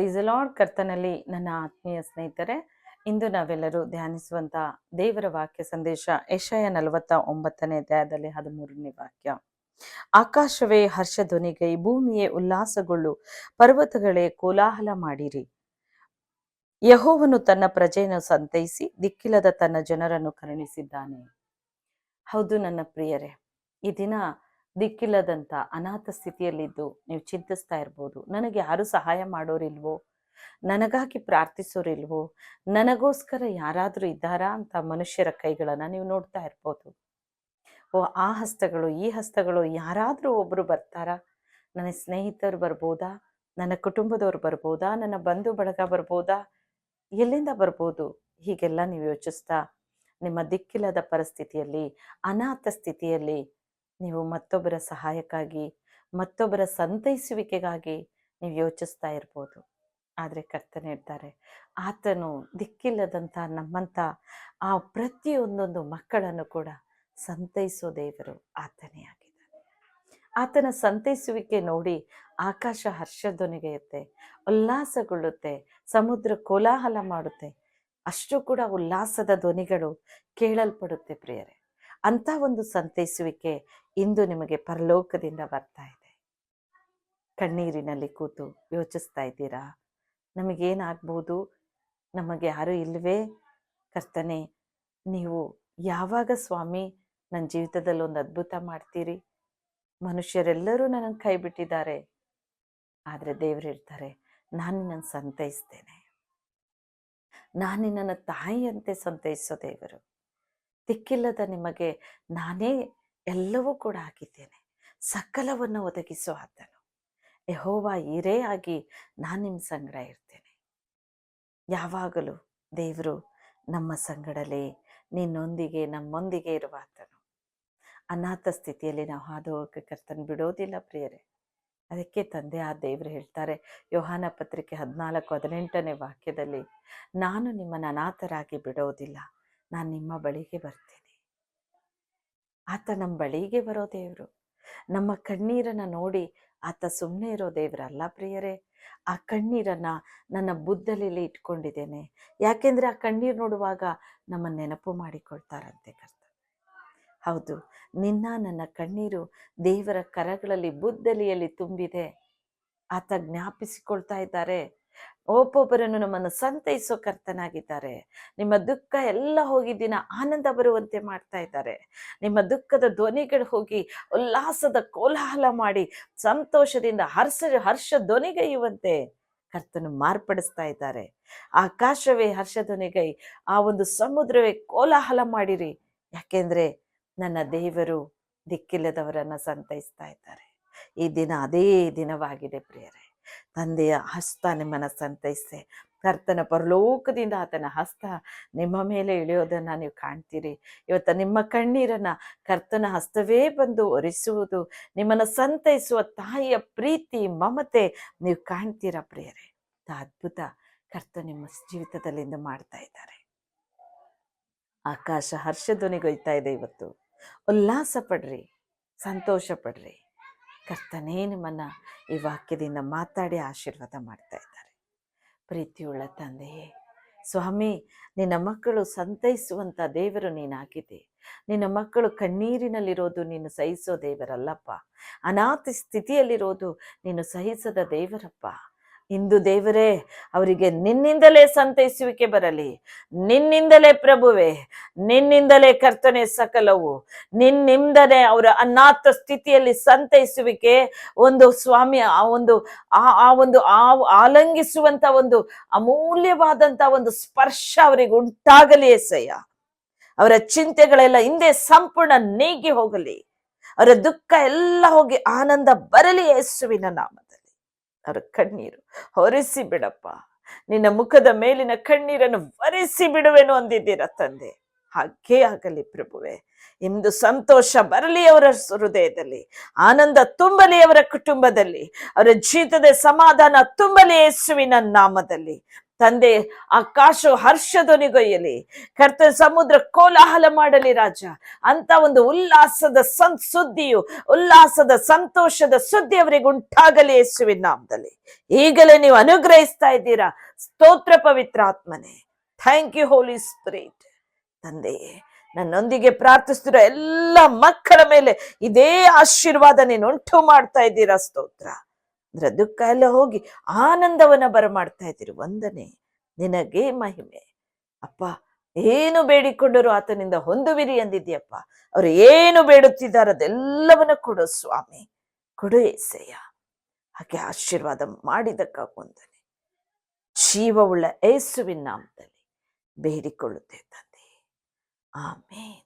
Price lord ಕರ್ತನಲ್ಲಿ ನನ್ನ ಆತ್ಮೀಯ ಸ್ನೇಹಿತರೆ, ಇಂದು ನಾವೆಲ್ಲರೂ ಧ್ಯಾನಿಸುವಂತ ದೇವರ ವಾಕ್ಯ ಸಂದೇಶ ಯಶಯ ನಲವತ್ತ ಒಂಬತ್ತನೇ ಅಧ್ಯಾಯದಲ್ಲಿ ಹದಿಮೂರನೇ ವಾಕ್ಯ. ಆಕಾಶವೇ ಹರ್ಷಧ್ವನಿಗೈ ಭೂಮಿಯೇ ಉಲ್ಲಾಸಗೊಳ್ಳು, ಪರ್ವತಗಳೇ ಕೋಲಾಹಲ ಮಾಡಿರಿ. ಯಹೋವನು ತನ್ನ ಪ್ರಜೆಯನ್ನು ಸಂತೈಸಿ, ದಿಕ್ಕಿಲ್ಲದ ತನ್ನ ಜನರನ್ನು ಕರುಣಿಸಿದ್ದಾನೆ. ಹೌದು ನನ್ನ ಪ್ರಿಯರೇ, ಈ ದಿನ ದಿಕ್ಕಿಲ್ಲದಂತ ಅನಾಥ ಸ್ಥಿತಿಯಲ್ಲಿದ್ದು ನೀವು ಚಿಂತಿಸ್ತಾ ಇರ್ಬೋದು. ನನಗೆ ಯಾರು ಸಹಾಯ ಮಾಡೋರಿಲ್ವೋ? ನನಗಾಗಿ ಪ್ರಾರ್ಥಿಸೋರಿಲ್ವೋ? ನನಗೋಸ್ಕರ ಯಾರಾದರೂ ಇದ್ದಾರಾ ಅಂತ ಮನುಷ್ಯರ ಕೈಗಳನ್ನು ನೀವು ನೋಡ್ತಾ ಇರ್ಬೋದು. ಓ, ಆ ಹಸ್ತಗಳು, ಈ ಹಸ್ತಗಳು ಯಾರಾದರೂ ಒಬ್ಬರು ಬರ್ತಾರಾ? ನನ್ನ ಸ್ನೇಹಿತರು ಬರ್ಬೋದಾ? ನನ್ನ ಕುಟುಂಬದವ್ರು ಬರ್ಬೋದಾ? ನನ್ನ ಬಂಧು ಬಳಗ ಬರ್ಬೋದಾ? ಎಲ್ಲಿಂದ ಬರ್ಬೋದು? ಹೀಗೆಲ್ಲ ನೀವು ಯೋಚಿಸ್ತಾ ನಿಮ್ಮ ದಿಕ್ಕಿಲ್ಲದ ಪರಿಸ್ಥಿತಿಯಲ್ಲಿ, ಅನಾಥ ಸ್ಥಿತಿಯಲ್ಲಿ ನೀವು ಮತ್ತೊಬ್ಬರ ಸಹಾಯಕ್ಕಾಗಿ, ಮತ್ತೊಬ್ಬರ ಸಂತೈಸುವಿಕೆಗಾಗಿ ನೀವು ಯೋಚಿಸ್ತಾ ಇರ್ಬೋದು. ಆದರೆ ಕರ್ತನೆ ಇರ್ತಾರೆ ಆತನು ದಿಕ್ಕಿಲ್ಲದಂಥ ನಮ್ಮಂಥ ಆ ಪ್ರತಿಯೊಂದೊಂದು ಮಕ್ಕಳನ್ನು ಕೂಡ ಸಂತೈಸೋ ದೇವರು ಆತನೇ ಆಗಿದ್ದಾನೆ. ಆತನ ಸಂತೈಸುವಿಕೆ ನೋಡಿ ಆಕಾಶ ಹರ್ಷಧ್ವನಿಗೆಯುತ್ತೆ, ಉಲ್ಲಾಸಗೊಳ್ಳುತ್ತೆ, ಸಮುದ್ರ ಕೋಲಾಹಲ ಮಾಡುತ್ತೆ. ಅಷ್ಟು ಕೂಡ ಉಲ್ಲಾಸದ ಧ್ವನಿಗಳು ಕೇಳಲ್ಪಡುತ್ತೆ ಪ್ರಿಯರೇ. ಅಂತ ಒಂದು ಸಂತೈಸುವಿಕೆ ಇಂದು ನಿಮಗೆ ಪರಲೋಕದಿಂದ ಬರ್ತಾ ಇದೆ. ಕಣ್ಣೀರಿನಲ್ಲಿ ಕೂತು ಯೋಚಿಸ್ತಾ ಇದ್ದೀರಾ? ನಮಗೇನಾಗ್ಬೋದು? ನಮಗೆ ಯಾರೂ ಇಲ್ವೇ? ಕರ್ತನೆ, ನೀವು ಯಾವಾಗ ಸ್ವಾಮಿ, ನನ್ನ ಜೀವಿತದಲ್ಲಿ ಒಂದು ಅದ್ಭುತ ಮಾಡ್ತೀರಿ? ಮನುಷ್ಯರೆಲ್ಲರೂ ನನಗೆ ಕೈ ಬಿಟ್ಟಿದ್ದಾರೆ ಆದರೆ ದೇವರಿರ್ತಾರೆ ನಾನು ನಿನ್ನನ್ನು ಸಂತೈಸ್ತೇನೆ. ನಾನು ನನ್ನ ತಾಯಿಯಂತೆ ಸಂತೈಸೋ ದೇವರು. ದಿಕ್ಕಿಲ್ಲದ ನಿಮಗೆ ನಾನೇ ಎಲ್ಲವೂ ಕೂಡ ಆಗಿದ್ದೇನೆ. ಸಕಲವನ್ನು ಒದಗಿಸೋ ಆತನು. ಯಹೋವ ಇರೇ ಆಗಿ ನಾನು ನಿಮ್ಮ ಸಂಗಡ ಇರ್ತೇನೆ. ಯಾವಾಗಲೂ ದೇವರು ನಮ್ಮ ಸಂಗಡಲೇ, ನಿನ್ನೊಂದಿಗೆ, ನಮ್ಮೊಂದಿಗೆ ಇರುವ ಆತನು. ಅನಾಥ ಸ್ಥಿತಿಯಲ್ಲಿ ನಾವು ಹಾದು ಹೋಗಕ್ಕೆ ಕರ್ತನ ಬಿಡೋದಿಲ್ಲ ಪ್ರಿಯರೇ. ಅದಕ್ಕೆ ತಂದೆ ಆ ದೇವರು ಹೇಳ್ತಾರೆ, ಯೋಹಾನ ಪತ್ರಿಕೆ ಹದಿನಾಲ್ಕು, ಹದಿನೆಂಟನೇ ವಾಕ್ಯದಲ್ಲಿ, ನಾನು ನಿಮ್ಮನ್ನು ಅನಾಥರಾಗಿ ಬಿಡೋದಿಲ್ಲ. ನಾನು ನಿಮ್ಮ ಬಳಿಗೆ ಬರ್ತೀನಿ. ಆತ ನಮ್ಮ ಬಳಿಗೆ ಬರೋ ದೇವರು. ನಮ್ಮ ಕಣ್ಣೀರನ್ನು ನೋಡಿ ಆತ ಸುಮ್ಮನೆ ಇರೋ ದೇವರಲ್ಲ ಪ್ರಿಯರೇ. ಆ ಕಣ್ಣೀರನ್ನು ನನ್ನ ಬುದ್ಧಲಿಲಿ ಇಟ್ಕೊಂಡಿದ್ದೇನೆ. ಯಾಕೆಂದರೆ ಆ ಕಣ್ಣೀರು ನೋಡುವಾಗ ನಮ್ಮ ನೆನಪು ಮಾಡಿಕೊಳ್ತಾರಂತೆ ಕರ್ತ ಹೌದು, ನಿನ್ನ ನನ್ನ ಕಣ್ಣೀರು ದೇವರ ಕರಗಳಲ್ಲಿ ಬುದ್ದಲಿಯಲ್ಲಿ ತುಂಬಿದೆ. ಆತ ಜ್ಞಾಪಿಸಿಕೊಳ್ತಾ ಇದ್ದಾರೆ. ಒಬ್ಬೊಬ್ಬರನ್ನು ನಮ್ಮನ್ನು ಸಂತೈಸೋ ಕರ್ತನಾಗಿದ್ದಾರೆ. ನಿಮ್ಮ ದುಃಖ ಎಲ್ಲ ಹೋಗಿ ದಿನ ಆನಂದ ಬರುವಂತೆ ಮಾಡ್ತಾ ಇದ್ದಾರೆ. ನಿಮ್ಮ ದುಃಖದ ಧ್ವನಿಗಳು ಹೋಗಿ ಉಲ್ಲಾಸದ ಕೋಲಾಹಲ ಮಾಡಿ ಸಂತೋಷದಿಂದ ಹರ್ಷ ಹರ್ಷ ಧ್ವನಿಗೈಯುವಂತೆ ಕರ್ತನು ಮಾರ್ಪಡಿಸ್ತಾ ಇದ್ದಾರೆ. ಆಕಾಶವೇ ಹರ್ಷ ಧ್ವನಿಗೈ, ಆ ಒಂದು ಸಮುದ್ರವೇ ಕೋಲಾಹಲ ಮಾಡಿರಿ. ಯಾಕೆಂದ್ರೆ ನನ್ನ ದೇವರು ದಿಕ್ಕಿಲ್ಲದವರನ್ನ ಸಂತೈಸ್ತಾ ಇದ್ದಾರೆ. ಈ ದಿನ ಅದೇ ದಿನವಾಗಿದೆ ಪ್ರಿಯರೇ. ತಂದೆಯ ಹಸ್ತ ನಿಮ್ಮನ್ನು ಸಂತೈಸೆ ಕರ್ತನ ಪರಲೋಕದಿಂದ ಆತನ ಹಸ್ತ ನಿಮ್ಮ ಮೇಲೆ ಇಳಿಯೋದನ್ನ ನೀವು ಕಾಣ್ತೀರಿ. ಇವತ್ತು ನಿಮ್ಮ ಕಣ್ಣೀರನ್ನ ಕರ್ತನ ಹಸ್ತವೇ ಬಂದು ಒರೆಸುವುದು, ನಿಮ್ಮನ್ನು ಸಂತೈಸುವ ತಾಯಿಯ ಪ್ರೀತಿ, ಮಮತೆ ನೀವು ಕಾಣ್ತೀರ ಪ್ರಿಯರೇ? ಅದ್ಭುತ ಕರ್ತ ನಿಮ್ಮ ಜೀವಿತದಲ್ಲಿಂದ ಮಾಡ್ತಾ ಇದ್ದಾರೆ. ಆಕಾಶ ಹರ್ಷಧ್ವನಿಗೊಯ್ತಾ ಇದೆ ಇವತ್ತು. ಉಲ್ಲಾಸ ಪಡ್ರಿ ಸಂತೋಷ ಪಡ್ರಿ ಕರ್ತನೇ ನಿಮ್ಮನ್ನ ಈ ವಾಕ್ಯದಿಂದ ಮಾತಾಡಿ ಆಶೀರ್ವಾದ ಮಾಡ್ತಾ ಇದ್ದಾರೆ. ಪ್ರೀತಿಯುಳ್ಳ ತಂದೆಯೇ ಸ್ವಾಮಿ, ನಿನ್ನ ಮಕ್ಕಳು ಸಂತೈಸುವಂಥ ದೇವರು ನೀನಾಗಿದೆ. ನಿನ್ನ ಮಕ್ಕಳು ಕಣ್ಣೀರಿನಲ್ಲಿರೋದು ನೀನು ಸಹಿಸೋ ದೇವರಲ್ಲಪ್ಪ. ಅನಾಥ ಸ್ಥಿತಿಯಲ್ಲಿರೋದು ನೀನು ಸಹಿಸದ ದೇವರಪ್ಪ. ಇಂದು ದೇವರೇ, ಅವರಿಗೆ ನಿನ್ನಿಂದಲೇ ಸಂತೈಸುವಿಕೆ ಬರಲಿ. ನಿನ್ನಿಂದಲೇ ಪ್ರಭುವೆ ನಿನ್ನಿಂದಲೇ ಕರ್ತನೆ ಸಕಲವು. ನಿನ್ನಿಂದಲೇ ಅವರ ಅನಾಥ ಸ್ಥಿತಿಯಲ್ಲಿ ಸಂತೈಸುವಿಕೆ ಒಂದು ಸ್ವಾಮಿ, ಆ ಒಂದು, ಆ ಆ ಒಂದು, ಆ ಆಲಂಗಿಸುವಂತ ಒಂದು ಅಮೂಲ್ಯವಾದಂತ ಒಂದು ಸ್ಪರ್ಶ ಅವರಿಗೆ ಉಂಟಾಗಲಿ ಎಸಯ್ಯ ಅವರ ಚಿಂತೆಗಳೆಲ್ಲ ಹಿಂದೆ ಸಂಪೂರ್ಣ ನೀಗಿ ಹೋಗಲಿ. ಅವರ ದುಃಖ ಎಲ್ಲ ಹೋಗಿ ಆನಂದ ಬರಲಿ ಯೇಸುವಿನ ನಾಮದಲ್ಲಿ. ಅವರ ಕಣ್ಣೀರು ಹೊರಿಸಿ ಬಿಡಪ್ಪ. ನಿನ್ನ ಮುಖದ ಮೇಲಿನ ಕಣ್ಣೀರನ್ನು ಒರೆಸಿ ಬಿಡುವೆನು ಅಂದಿದ್ದೀರ ತಂದೆ. ಹಾಗೇ ಆಗಲಿ ಪ್ರಭುವೆ. ಇಂದು ಸಂತೋಷ ಬರಲಿ ಅವರ ಹೃದಯದಲ್ಲಿ, ಆನಂದ ತುಂಬಲಿ ಅವರ ಕುಟುಂಬದಲ್ಲಿ, ಅವರ ಜೀವಿತದ ಸಮಾಧಾನ ತುಂಬಲಿ ಯೇಸುವಿನ ನಾಮದಲ್ಲಿ. ತಂದೆ ಆಕಾಶ ಹರ್ಷಧ್ವನಿಗೊಯ್ಯಲಿ ಕರ್ತ ಸಮುದ್ರ ಕೋಲಾಹಲ ಮಾಡಲಿ ರಾಜ. ಅಂತ ಒಂದು ಉಲ್ಲಾಸದ ಸಂ, ಸುದ್ದಿಯು, ಉಲ್ಲಾಸದ ಸಂತೋಷದ ಸುದ್ದಿ ಅವರಿಗೆ ಉಂಟಾಗಲಿ ಯೇಸುವಿನ ನಾಮದಲ್ಲಿ. ಈಗಲೇ ನೀವು ಅನುಗ್ರಹಿಸ್ತಾ ಇದ್ದೀರಾ? ಸ್ತೋತ್ರ ಪವಿತ್ರಾತ್ಮನೆ. Thank you holy spirit. ತಂದೆಯೇ ನನ್ನೊಂದಿಗೆ ಪ್ರಾರ್ಥಿಸ್ತಿರೋ ಎಲ್ಲ ಮಕ್ಕಳ ಮೇಲೆ ಇದೇ ಆಶೀರ್ವಾದ ನೀನು ಉಂಟು ಮಾಡ್ತಾ ಇದ್ದೀರಾ? ಸ್ತೋತ್ರ. ಅಂದ್ರೆ ದುಃಖ ಎಲ್ಲ ಹೋಗಿ ಆನಂದವನ್ನ ಬರಮಾಡ್ತಾ ಇದ್ದೀರಿ. ವಂದನೆ. ನಿನಗೆ ಮಹಿಮೆ. ಅಪ್ಪ, ಏನು ಬೇಡಿಕೊಂಡರೂ ಆತನಿಂದ ಹೊಂದುವಿರಿ ಅಂದಿದ್ಯಪ್ಪ ಅವರು ಏನು ಬೇಡುತ್ತಿದ್ದಾರೆ ಅದೆಲ್ಲವನ್ನ ಕೊಡು ಸ್ವಾಮಿ. ಕೊಡು ಏಸಯ್ಯ. ಹಾಗೆ ಆಶೀರ್ವಾದ ಮಾಡಿದಕ್ಕಾಗ ಒಂದನೇ ಜೀವವುಳ್ಳ ಏಸುವಿನ ನಾಮದಲ್ಲಿ ಬೇಡಿಕೊಳ್ಳುತ್ತೆ Oh, Amen.